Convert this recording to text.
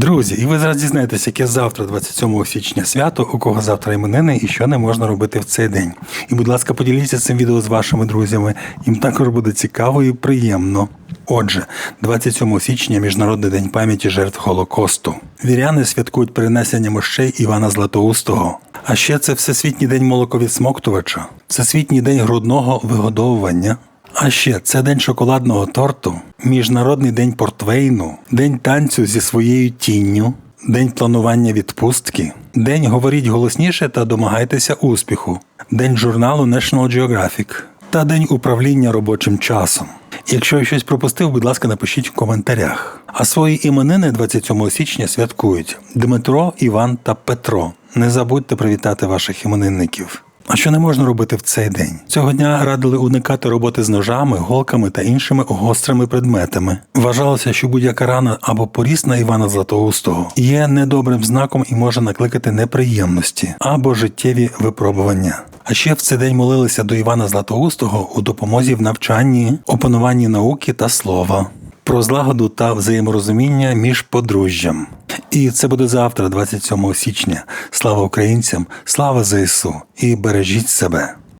Друзі, і ви зараз дізнаєтесь, яке завтра, 27 січня, свято, у кого завтра іменини і що не можна робити в цей день. І, будь ласка, поділіться цим відео з вашими друзями. Їм також буде цікаво і приємно. Отже, 27 січня Міжнародний день пам'яті жертв Голокосту. Віряни святкують перенесення мощей Івана Златоустого. А ще це Всесвітній день молоковідсмоктувача, Всесвітній день грудного вигодовування. А ще це день шоколадного торту, Міжнародний день портвейну, день танцю зі своєю тінню, день планування відпустки, день говоріть голосніше та домагайтеся успіху, день журналу National Geographic та день управління робочим часом. Якщо я щось пропустив, будь ласка, напишіть в коментарях. А свої іменини 27 січня святкують Дмитро, Іван та Петро. Не забудьте привітати ваших іменинників. А що не можна робити в цей день? Цього дня радили уникати роботи з ножами, голками та іншими гострими предметами. Вважалося, що будь-яка рана або поріз на Івана Златоустого є недобрим знаком і може накликати неприємності або життєві випробування. А ще в цей день молилися до Івана Златоустого у допомозі в навчанні, опануванні науки та слова, про злагоду та взаєморозуміння між подружжям. І це буде завтра, 27 січня. Слава українцям, слава ЗСУ і бережіть себе.